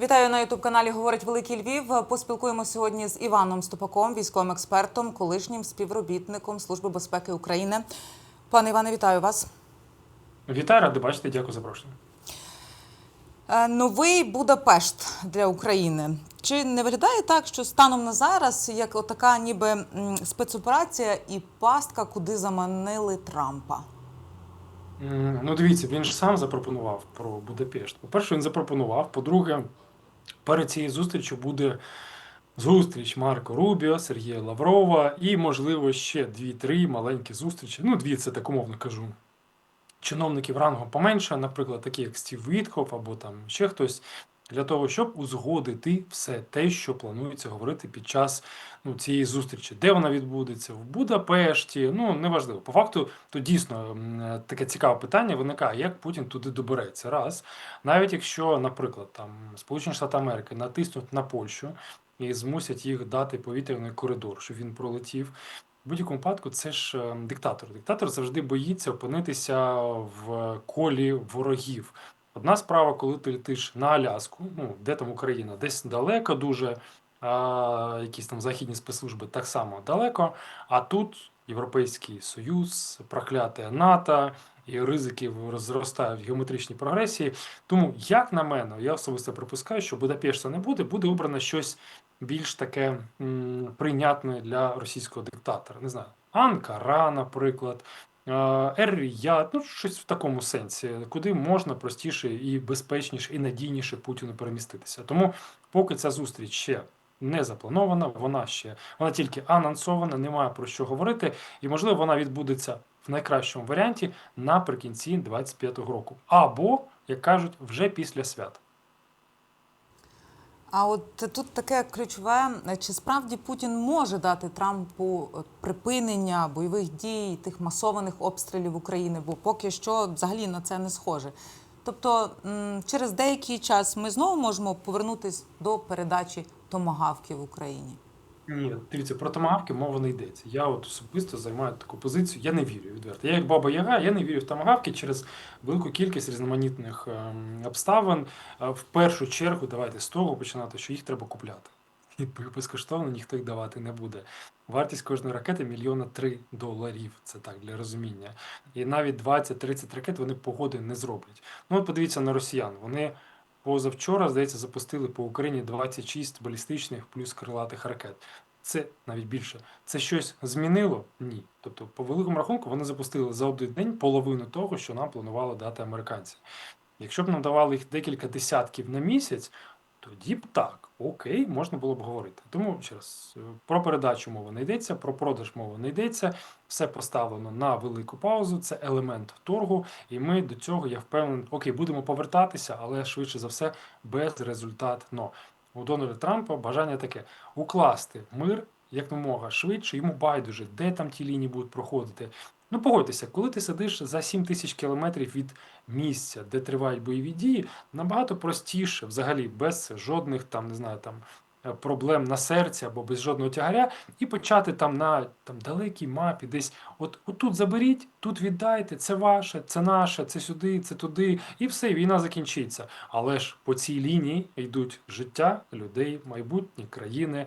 Вітаю на ютуб каналі Говорить Великий Львів. Поспілкуємося сьогодні з Іваном Ступаком, військовим експертом, колишнім співробітником Служби безпеки України. Пане Іване, вітаю вас. Вітаю, радий бачити, дякую за запрошення. Е, Новий Будапешт для України. Чи не виглядає так, що станом на зараз як отака ніби спецоперація і пастка, куди заманили Трампа? Ну, дивіться, він ж сам запропонував про Будапешт. По-перше, він запропонував. По-друге, перед цією зустрічю буде зустріч Марко Рубіо, Сергія Лаврова і, можливо, ще дві-три маленькі зустрічі. Ну, дві це так умовно кажу. Чиновників рангом поменше, наприклад, такі як Стів Вітхоф або там ще хтось, для того, щоб узгодити все те, що планується говорити під час ну, цієї зустрічі. Де вона відбудеться? В Будапешті. Ну, неважливо. По факту, то дійсно таке цікаве питання виникає, як Путін туди добереться. Раз. Навіть якщо, наприклад, там Сполучені Штати Америки натиснуть на Польщу і змусять їх дати повітряний коридор, щоб він пролетів. В будь-якому випадку це ж е, диктатор. Диктатор завжди боїться опинитися в колі ворогів. Одна справа, коли ти летиш на Аляску, ну де там Україна, десь далеко дуже, а, якісь там західні спецслужби так само далеко. А тут Європейський Союз, прокляте НАТО і ризики зростають в геометричній прогресії. Тому, як на мене, я особисто припускаю, що Будапешта не буде, буде обрано щось більш таке м, прийнятне для російського диктатора. Не знаю, Анкара, наприклад. Ер-Рияд, ну щось в такому сенсі, куди можна простіше і безпечніше, і надійніше Путіну переміститися. Тому, поки ця зустріч ще не запланована, вона ще вона тільки анонсована, немає про що говорити, і можливо вона відбудеться в найкращому варіанті наприкінці 25-го року, або як кажуть, вже після свят. А от тут таке ключове: чи справді Путін може дати Трампу е, припинення бойових дій, тих масованих обстрілів України? Бо поки що взагалі на це не схоже. Тобто, через деякий час ми знову можемо повернутися до передачі томагавки в Україні. Ні, дивіться, про томагавки мова не йдеться. Я от особисто займаю таку позицію. Я не вірю відверто. Я як баба Яга, я не вірю в томагавки через велику кількість різноманітних ем, обставин. Е, В першу чергу, давайте з того починати, що їх треба купляти. І безкоштовно ніхто їх давати не буде. Вартість кожної ракети мільйона три доларів. Це так для розуміння. І навіть 20-30 ракет вони погоди не зроблять. Ну от подивіться на росіян. Вони позавчора, здається, запустили по Україні 26 балістичних плюс крилатих ракет. Це навіть більше. Це щось змінило? Ні. Тобто, по великому рахунку, вони запустили за один день половину того, що нам планували дати американці. Якщо б нам давали їх декілька десятків на місяць, тоді б так, окей, можна було б говорити. Тому ще раз, е, про передачу мови не йдеться, про продаж мови не йдеться. Все поставлено на велику паузу. Це елемент торгу, і ми до цього, я впевнений, окей, будемо повертатися, але швидше за все безрезультатно. У Дональда Трампа бажання таке укласти мир якомога швидше, йому байдуже, де там ті лінії будуть проходити. Ну, погодьтеся, коли ти сидиш за 7 тисяч кілометрів від місця, де тривають бойові дії, набагато простіше, взагалі, без жодних там, не знаю, там е, проблем на серці або без жодного тягаря, і почати там на там далекій мапі, десь от, от тут заберіть, тут віддайте, це ваше, це наше, це сюди, це туди, і все, війна закінчиться. Але ж по цій лінії йдуть життя людей, майбутні країни.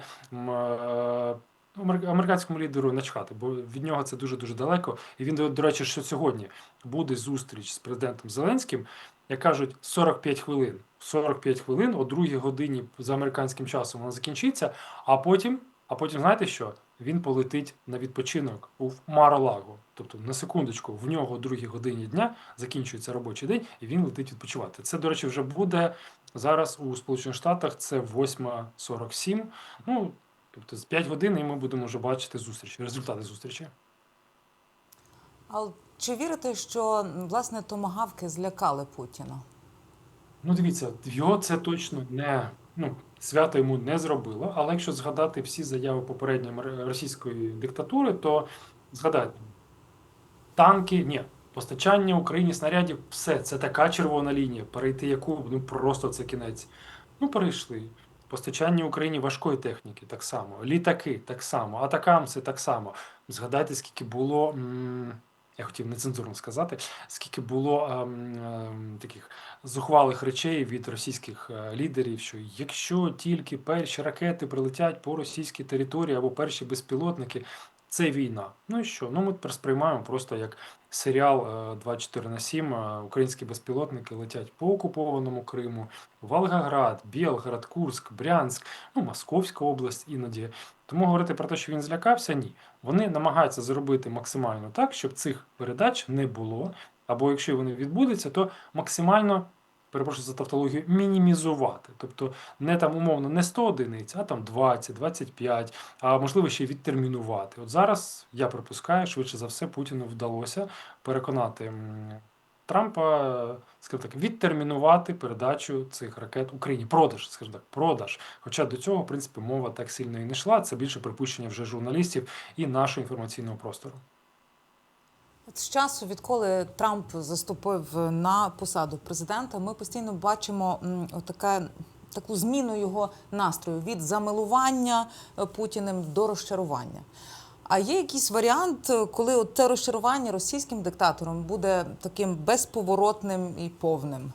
Ну, амер- американському лідеру начхати, бо від нього це дуже дуже далеко. І він, до речі, що сьогодні буде зустріч з президентом Зеленським, як кажуть, 45 хвилин. 45 хвилин о другій годині за американським часом вона закінчиться, а потім, а потім, знаєте що? Він полетить на відпочинок у Маралаго. Тобто, на секундочку, в нього о другій годині дня закінчується робочий день, і він летить відпочивати. Це, до речі, вже буде зараз у Сполучених Штатах. Це 8.47. Ну, Тобто з 5 годин і ми будемо вже бачити зустрічі, результати зустрічі. А чи вірите, що власне томагавки злякали Путіна? Ну, дивіться, його це точно не ну, свято йому не зробило. Але якщо згадати всі заяви попередньої російської диктатури, то згадайте, танки, ні, постачання Україні снарядів, все, це така червона лінія, перейти яку ну просто це кінець. Ну, перейшли. Постачання Україні важкої техніки так само, літаки так само, атакамси так само. Згадайте, скільки було я хотів нецензурно сказати, скільки було ем, ем, таких зухвалих речей від російських е, лідерів, що якщо тільки перші ракети прилетять по російській території або перші безпілотники, це війна. Ну і що? Ну ми тепер сприймаємо просто як серіал е, 24 на 7. е, Українські безпілотники летять по окупованому Криму, Волгоград, Білгород, Курськ, Брянськ, ну Московська область іноді. Тому говорити про те, що він злякався, ні. Вони намагаються зробити максимально так, щоб цих передач не було. Або якщо вони відбудуться, то максимально. Перепрошую за тавтологію, мінімізувати. Тобто не там умовно не 100 одиниць, а там 20, 25, а можливо ще й відтермінувати. От зараз я припускаю, швидше за все, Путіну вдалося переконати Трампа, скажімо так, відтермінувати передачу цих ракет Україні. Продаж, скажімо так, продаж. Хоча до цього, в принципі, мова так сильно і не йшла. Це більше припущення вже журналістів і нашого інформаційного простору. От з часу, відколи Трамп заступив на посаду президента, ми постійно бачимо м, отаке, таку зміну його настрою від замилування е, Путіним до розчарування. А є якийсь варіант, е, коли от це розчарування російським диктатором буде таким безповоротним і повним?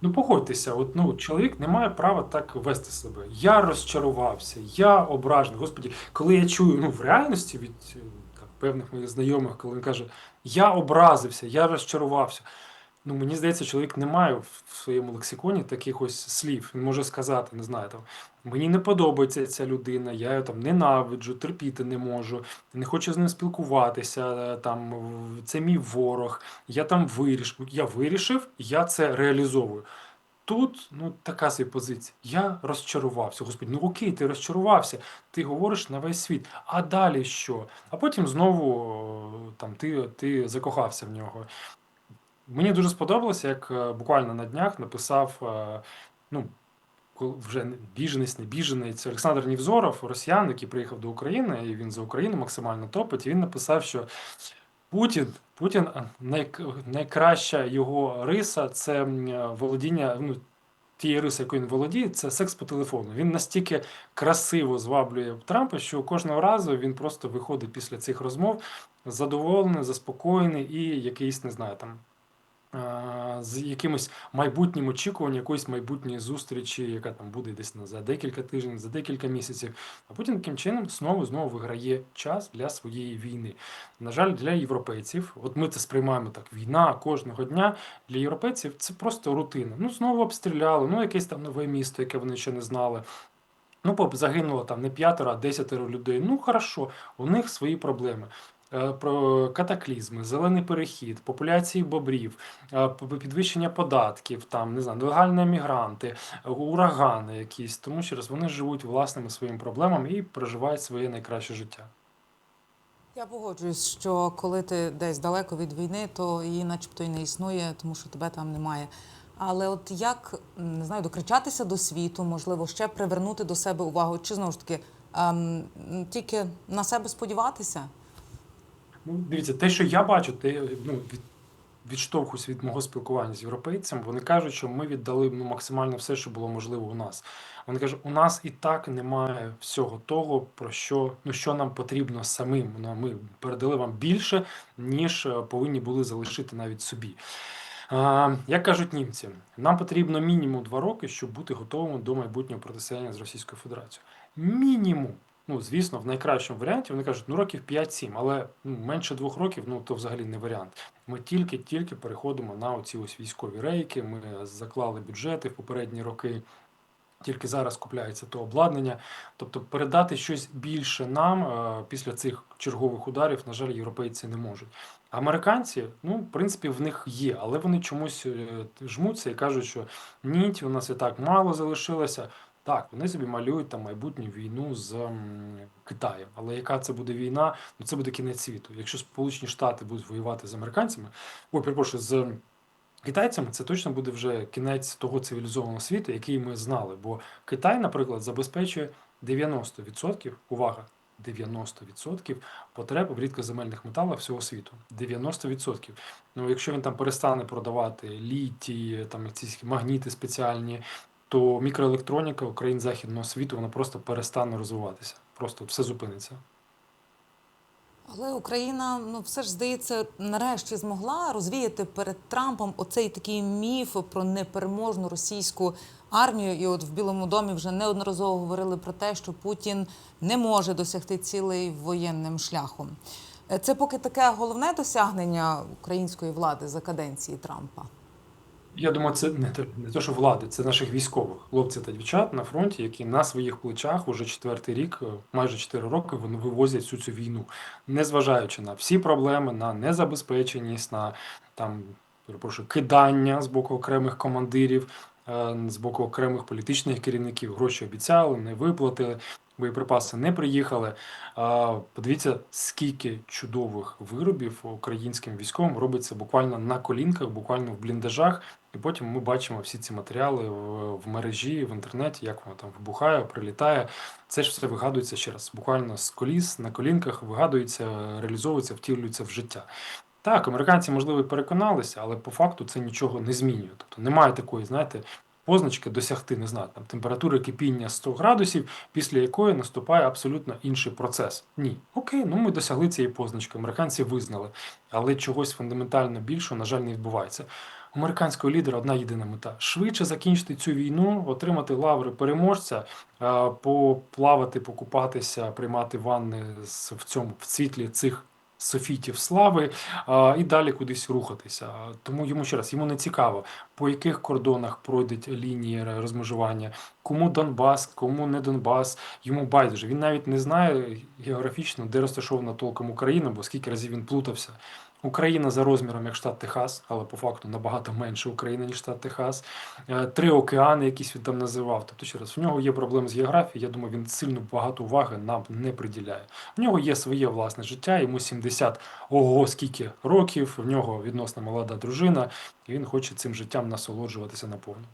Ну, погодьтеся, от ну чоловік не має права так вести себе. Я розчарувався, я ображений. Господі, коли я чую ну в реальності від е, певних моїх знайомих, коли він каже, я образився, я розчарувався. Ну, мені здається, чоловік не має в своєму лексиконі таких ось слів. Він може сказати, не знаю, там мені не подобається ця людина, я його там ненавиджу, терпіти не можу, не хочу з ним спілкуватися. Там це мій ворог, я там вирішив. Я вирішив, я це реалізовую. Тут ну така собі позиція. Я розчарувався. Господи, ну окей, ти розчарувався. Ти говориш на весь світ. А далі що? А потім знову там ти, ти закохався в нього. Мені дуже сподобалося, як е, буквально на днях написав е, ну, вже біженець, не біженець Олександр Нівзоров, росіян, який приїхав до України, і він за Україну максимально топить. І він написав, що Путін, Путін а, найкраща його риса це е, володіння. Ну, Тієї риси, якою він володіє, це секс по телефону. Він настільки красиво зваблює Трампа, що кожного разу він просто виходить після цих розмов задоволений, заспокоєний і якийсь, не знаю, там з якимось майбутнім очікуванням якоїсь майбутньої зустрічі, яка там буде десь за декілька тижнів, за декілька місяців. А Путін таким чином знову знову виграє час для своєї війни. На жаль, для європейців, от ми це сприймаємо так: війна кожного дня. Для європейців це просто рутина. Ну знову обстріляли, ну якесь там нове місто, яке вони ще не знали. Ну, загинуло там не п'ятеро, а десятеро людей. Ну, хорошо, у них свої проблеми. Е, Про катаклізми, зелений перехід, популяції бобрів, е, підвищення податків, там не знаю, нелегальні мігранти, е, урагани якісь. Тому що вони живуть власними своїми проблемами і проживають своє найкраще життя. Я погоджуюсь, що коли ти десь далеко від війни, то її начебто і не існує, тому що тебе там немає. Але от як не знаю, докричатися до світу, можливо, ще привернути до себе увагу, чи знову ж таки ем, тільки на себе сподіватися? Ну, дивіться, те, що я бачу, те ну, від, відштовхуюсь від мого спілкування з європейцями. Вони кажуть, що ми віддали ну, максимально все, що було можливо у нас. Вони кажуть, у нас і так немає всього того, про що, ну, що нам потрібно самим. Ну, ми передали вам більше, ніж е, повинні були залишити навіть собі. А, як кажуть німці, нам потрібно мінімум два роки, щоб бути готовими до майбутнього протистояння з Російською Федерацією. Мінімум. Ну, звісно, в найкращому варіанті вони кажуть, ну років 5-7, але ну, менше двох років, ну то взагалі не варіант. Ми тільки-тільки переходимо на оці ось військові рейки. Ми заклали бюджети в попередні роки. Тільки зараз купляється то обладнання. Тобто передати щось більше нам е, після цих чергових ударів, на жаль, європейці не можуть. Американці, ну, в принципі, в них є, але вони чомусь е, жмуться і кажуть, що ні, у нас і так мало залишилося. Так, вони собі малюють там майбутню війну з Китаєм. Але яка це буде війна? Ну це буде кінець світу. Якщо Сполучені Штати будуть воювати з американцями, ой, перепрошую, з китайцями, це точно буде вже кінець того цивілізованого світу, який ми знали. Бо Китай, наприклад, забезпечує 90%, увага, 90% потреб в рідкоземельних металах всього світу. 90%. Ну, якщо він там перестане продавати літій, там ці магніти спеціальні, то мікроелектроніка країн західного світу вона просто перестане розвиватися. Просто все зупиниться. Але Україна, ну все ж здається, нарешті змогла розвіяти перед Трампом оцей такий міф про непереможну російську армію. І от в Білому домі вже неодноразово говорили про те, що Путін не може досягти цілей воєнним шляхом. Е, Це поки таке головне досягнення української влади за каденції Трампа. Я думаю, це не те, не те, що влади, це наших військових хлопців та дівчат на фронті, які на своїх плечах уже четвертий рік, е, майже чотири роки, вони вивозять всю цю війну, незважаючи на всі проблеми, на незабезпеченість, на там перепрошую, кидання з боку окремих командирів, е, з боку окремих політичних керівників. Гроші обіцяли, не виплатили. Боєприпаси не приїхали. Подивіться, скільки чудових виробів українським військовим робиться буквально на колінках, буквально в бліндажах. І потім ми бачимо всі ці матеріали в, в мережі, в інтернеті, як воно там вибухає, прилітає. Це ж все вигадується ще раз. Буквально з коліс на колінках вигадується, реалізовується, втілюється в життя. Так, американці, можливо, переконалися, але по факту це нічого не змінює. Тобто немає такої, знаєте, позначки досягти, не знаю, там температури кипіння 100 градусів, після якої наступає абсолютно інший процес. Ні, окей, ну ми досягли цієї позначки, американці визнали, але чогось фундаментально більшого, на жаль, не відбувається. Американського лідера одна єдина мета: швидше закінчити цю війну, отримати лаври переможця, поплавати, покупатися, приймати ванни в цьому в світлі цих софітів слави а, і далі кудись рухатися. Тому йому ще раз йому не цікаво, по яких кордонах пройдуть лінії розмежування, кому Донбас, кому не Донбас. Йому байдуже. Він навіть не знає географічно, де розташована толком Україна, бо скільки разів він плутався. Україна за розміром як штат Техас, але по факту набагато менше Україна, ніж штат Техас. Е, Три океани, якісь він там називав. Тобто, ще раз, в нього є проблеми з географією. Я думаю, він сильно багато уваги нам не приділяє. В нього є своє власне життя, йому 70 ого, скільки років, в нього відносно молода дружина, і він хоче цим життям насолоджуватися наповну.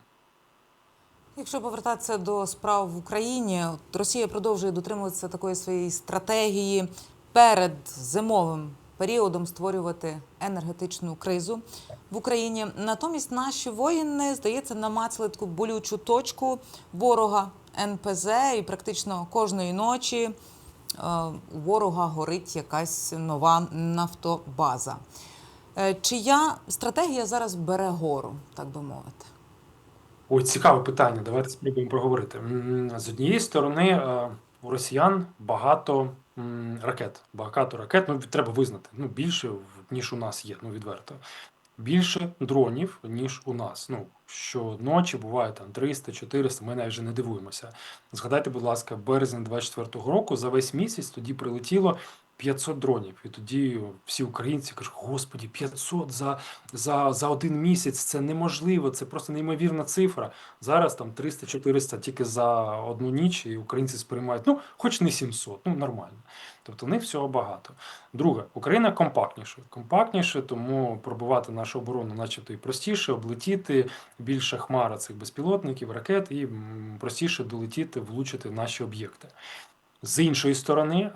Якщо повертатися до справ в Україні, Росія продовжує дотримуватися такої своєї стратегії перед зимовим періодом створювати енергетичну кризу в Україні. Натомість наші воїни, здається, намацали таку болючу точку ворога НПЗ, і практично кожної ночі е, у ворога горить якась нова нафтобаза. Е, Чия стратегія зараз бере гору, так би мовити? Ой, цікаве питання. Давайте спробуємо проговорити. З однієї сторони, е, у росіян багато ракет. Багато ракет, ну треба визнати. Ну, більше ніж у нас є, ну відверто. Більше дронів, ніж у нас. Ну, щоночі буває там 300-400, ми навіть не дивуємося. Згадайте, будь ласка, березень 24-го року за весь місяць тоді прилетіло 500 дронів. І тоді всі українці кажуть: Господі, 500 за, за, за один місяць це неможливо, це просто неймовірна цифра. Зараз там 300-400 тільки за одну ніч, і українці сприймають, ну, хоч не 700, ну нормально. Тобто в них всього багато. Друге, Україна компактніша. Компактніше, тому пробувати нашу оборону, начебто, і простіше, облетіти більше хмара цих безпілотників, ракет, і простіше долетіти, влучити наші об'єкти. З іншої сторони, е,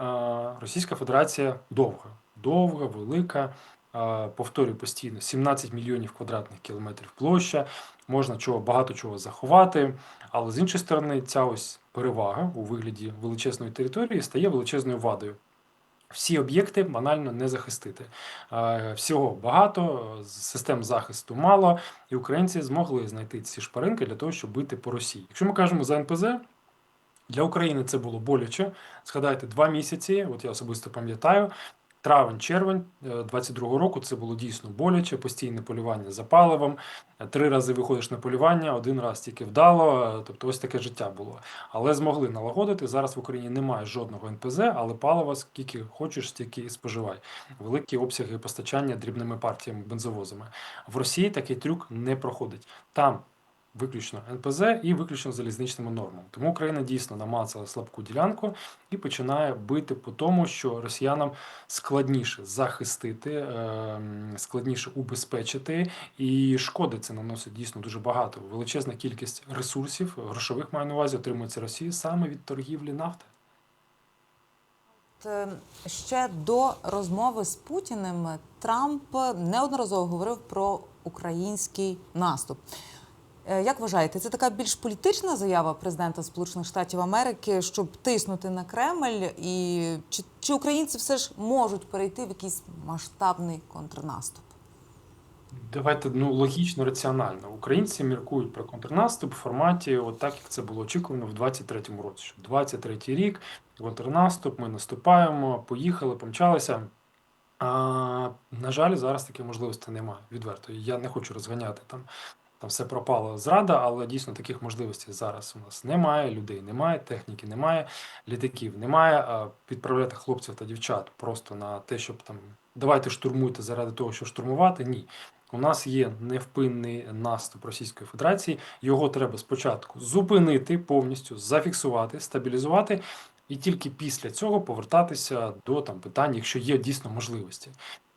Російська Федерація довга, довга, велика. е, Повторюю постійно, 17 мільйонів квадратних кілометрів площа, можна чого багато чого заховати. Але з іншої сторони, ця ось перевага у вигляді величезної території стає величезною вадою. Всі об'єкти банально не захистити. Е, Всього багато, систем захисту мало, і українці змогли знайти ці шпаринки для того, щоб бити по Росії. Якщо ми кажемо за НПЗ, для України це було боляче. Згадайте, два місяці, от я особисто пам'ятаю, травень, червень 22-го року це було дійсно боляче, постійне полювання за паливом. Е, Три рази виходиш на полювання, один раз тільки вдало. е, Тобто ось таке життя було. Але змогли налагодити. Зараз в Україні немає жодного НПЗ, але палива скільки хочеш, стільки і споживай. Великі обсяги постачання дрібними партіями бензовозами. В Росії такий трюк не проходить. Там виключно НПЗ і виключно залізничними нормами. Тому Україна дійсно намацала слабку ділянку і починає бити по тому, що росіянам складніше захистити, ем, складніше убезпечити, і шкоди це наносить дійсно дуже багато. Величезна кількість ресурсів, грошових маю на увазі, отримується Росія саме від торгівлі нафти. Е, Ще до розмови з Путіним Трамп неодноразово говорив про український наступ. Е, Як вважаєте, це така більш політична заява президента Сполучених Штатів Америки, щоб тиснути на Кремль, і чи, чи українці все ж можуть перейти в якийсь масштабний контрнаступ? Давайте ну логічно, раціонально. Українці міркують про контрнаступ в форматі, от так як це було очікувано в 23-му році. Що 23-й рік, контрнаступ, ми наступаємо, поїхали, помчалися. А, на жаль, зараз такої можливості немає. Відверто. Я не хочу розганяти там. Там все пропало зрада, але дійсно таких можливостей зараз у нас немає. Людей немає, техніки немає, літаків немає. А відправляти хлопців та дівчат просто на те, щоб там давайте штурмуйте заради того, щоб штурмувати. Ні. У нас є невпинний наступ Російської Федерації. Його треба спочатку зупинити повністю, зафіксувати, стабілізувати, і тільки після цього повертатися до там питань, якщо є дійсно можливості.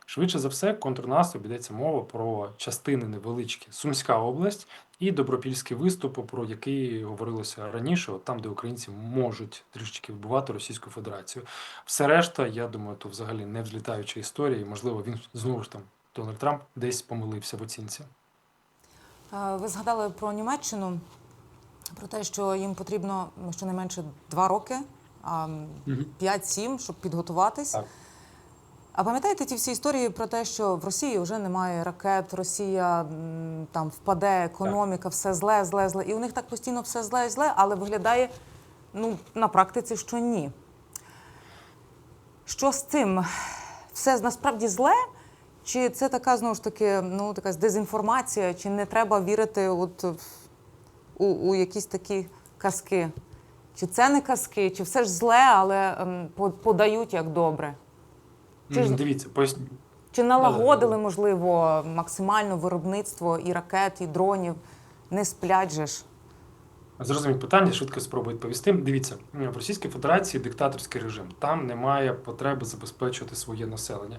Швидше за все, контрнаступ йдеться мова про частини невеличкі Сумська область і Добропільський виступ, про який говорилося раніше, от там, де українці можуть трішечки вбивати Російську Федерацію. Все решта, я думаю, то взагалі не взлітаюча історія, і можливо він знову ж там Дональд Трамп десь помилився в оцінці. Ви згадали про Німеччину, про те, що їм потрібно щонайменше два роки, а Мгм. 5-7, щоб підготуватись. Так. А пам'ятаєте ті всі історії про те, що в Росії вже немає ракет, Росія там впаде, економіка, все зле, зле, зле. І у них так постійно все зле зле, але виглядає ну, на практиці, що ні. Що з цим? Все насправді зле? Чи це така знову ж таки ну, така дезінформація, чи не треба вірити от у, у якісь такі казки? Чи це не казки, чи все ж зле, але ем, подають як добре? Чи ж- Дивіться, поясню. Чи налагодили, можливо, максимально виробництво і ракет, і дронів? Не сплять же ж. Зрозуміть питання, швидко спробую відповісти. Дивіться, в Російській Федерації диктаторський режим. Там немає потреби забезпечувати своє населення.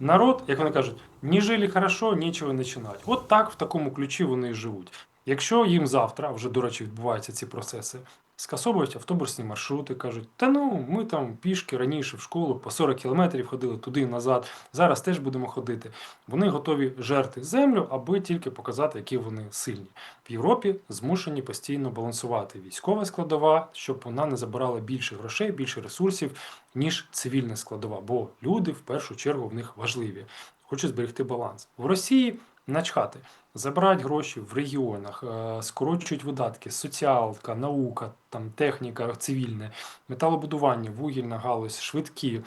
Народ, як вони кажуть, ні жили хорошо, нічого не чинать. От так в такому ключі вони і живуть. Якщо їм завтра, вже до речі, відбуваються ці процеси, скасовують автобусні маршрути, кажуть, та ну ми там пішки раніше в школу по 40 кілометрів ходили туди назад. Зараз теж будемо ходити. Вони готові жерти землю, аби тільки показати, які вони сильні. В Європі змушені постійно балансувати військова складова, щоб вона не забирала більше грошей, більше ресурсів, ніж цивільна складова. Бо люди в першу чергу в них важливі. Хочуть зберегти баланс. В Росії начхати. Забирають гроші в регіонах, е, скорочують видатки, соціалка, наука, там техніка цивільне, металобудування, вугільна галузь, швидкі, е,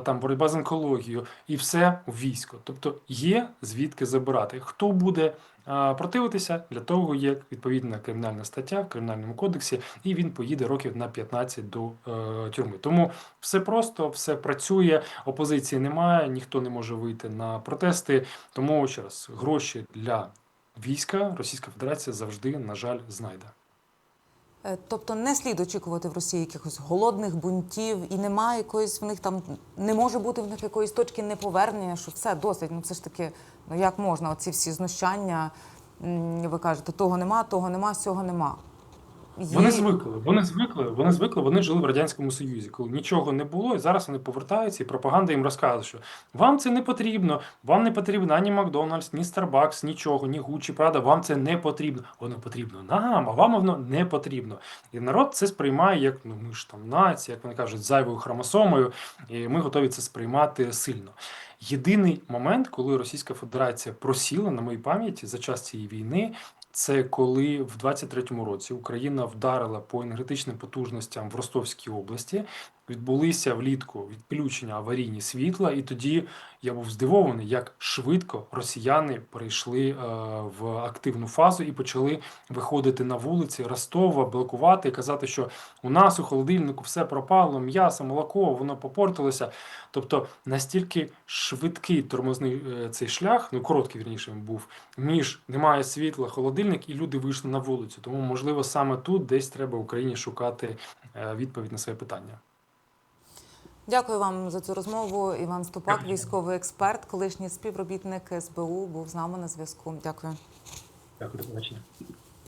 там боротьба з онкологією і все в військо. Тобто є звідки забирати. Хто буде е, противитися, для того є відповідна кримінальна стаття в кримінальному кодексі, і він поїде років на 15 до е, тюрми. Тому все просто, все працює, опозиції немає, ніхто не може вийти на протести. Тому ще раз гроші для війська Російська Федерація завжди, на жаль, знайде. Е, Тобто не слід очікувати в Росії якихось голодних бунтів, і немає якоїсь в них там, не може бути в них якоїсь точки неповернення, що все досить. Ну це ж таки, ну як можна, оці всі знущання, ви кажете, того нема, того нема, цього нема. Є- Вони звикли, вони звикли, вони звикли, вони жили в радянському союзі, коли нічого не було, і зараз вони повертаються, і пропаганда їм розказує, що вам це не потрібно, вам не потрібно ані Макдональдс, ні Starbucks, нічого, ні Гуччі, Прада, вам це не потрібно. Воно потрібно нам, а вам воно не потрібно. І народ це сприймає як ну ми ж там нація, як вони кажуть, зайвою хромосомою, і ми готові це сприймати сильно. Єдиний момент, коли Російська Федерація просіла на моїй пам'яті за час цієї війни, це коли в 23-му році Україна вдарила по енергетичним потужностям в Ростовській області. Відбулися влітку відключення аварійні світла, і тоді я був здивований, як швидко росіяни перейшли е, в активну фазу і почали виходити на вулиці Ростова, блокувати і казати, що у нас у холодильнику все пропало, м'ясо, молоко, воно попортилося. Тобто настільки швидкий тормозний е, цей шлях, ну короткий вірніше був, між немає світла, холодильник, і люди вийшли на вулицю. Тому, можливо, саме тут десь треба Україні шукати е, відповідь на своє питання. Дякую вам за цю розмову. Іван Ступак, Дякую. військовий експерт, колишній співробітник СБУ, був з нами на зв'язку. Дякую. Дякую, до побачення.